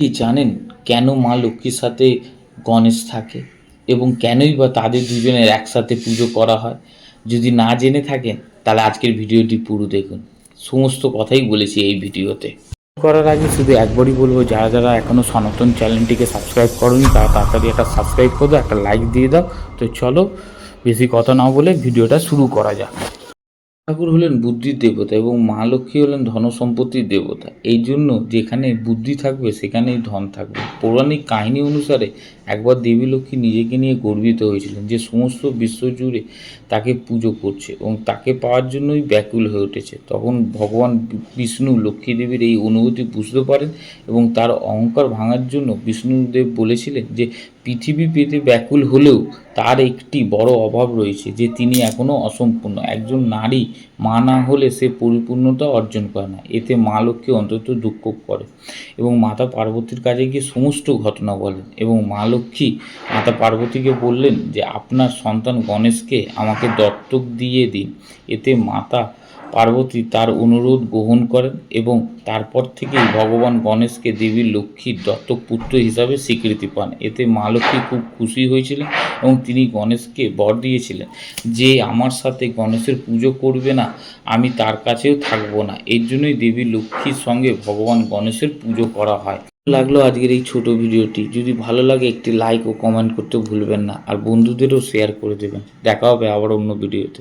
কি জানেন কেন মা লক্ষ্মীর সাথে গণেশ থাকে? এবং কেনই বা তাদের দুজনের একসাথে পুজো করা হয়? যদি না জেনে থাকেন, তাহলে আজকের ভিডিওটি পুরো দেখুন। সমস্ত কথাই বলেছি এই ভিডিওতে। করার আগে শুধু একবারই বলব, যারা যারা এখনও সনাতন চ্যানেলটিকে সাবস্ক্রাইব করনি, তারা তাড়াতাড়ি একটা সাবস্ক্রাইব করে দাও, একটা লাইক দিয়ে দাও। তো চলো, বেশি কথা না বলে ভিডিওটা শুরু করা যাক। ঠাকুর হলেন বুদ্ধির দেবতা এবং মা লক্ষ্মী হলেন ধন সম্পত্তির দেবতা। এই জন্য যেখানে বুদ্ধি থাকবে, সেখানেই ধন থাকবে। পৌরাণিক কাহিনী অনুসারে একবার দেবী লক্ষ্মী নিজেকে নিয়ে গর্বিত হয়েছিলেন যে সমস্ত বিশ্ব জুড়ে তাকে পুজো করছে এবং তাকে পাওয়ার জন্যই ব্যাকুল হয়ে উঠেছে। তখন ভগবান বিষ্ণু লক্ষ্মী দেবীর এই অনুভূতি বুঝতে পারেন এবং তার অহংকার ভাঙার জন্য বিষ্ণুদেব বলেছিলেন যে পৃথিবী পেতে ব্যাকুল হলেও তার একটি বড় অভাব রয়েছে যে তিনি এখনও অসম্পূর্ণ। একজন নারী মা না হলে সে পরিপূর্ণতা অর্জন করে না। এতে মা লক্ষ্মী অন্তত দুঃখ করে এবং মাতা পার্বতীর কাছে গিয়ে সমস্ত ঘটনা বলেন এবং মা লক্ষ্মী মাতা পার্বতীকে বললেন যে, আপনার সন্তান গণেশকে আমাকে দত্তক দিয়ে দিন। এতে মাতা পার্বতী তার অনুরোধ গ্রহণ করেন এবং তারপর থেকেই ভগবান গণেশকে দেবী লক্ষ্মীর দত্তক পুত্র হিসাবে স্বীকৃতি পান। এতে মা লক্ষ্মী খুব খুশি হয়েছিলেন এবং তিনি গণেশকে বর দিয়েছিলেন যে, আমার সাথে গণেশের পুজো করবে না, আমি তার কাছেও থাকব না। এর জন্যই দেবী লক্ষ্মীর সঙ্গে ভগবান গণেশের পুজো করা হয়। লাগল আজকের এই ছোট ভিডিওটি। যদি ভালো লাগে একটি লাইক ও কমেন্ট করতে ভুলবেন না। আর বন্ধুদেরও শেয়ার করে দেবেন। দেখা হবে আবার অন্য ভিডিওতে।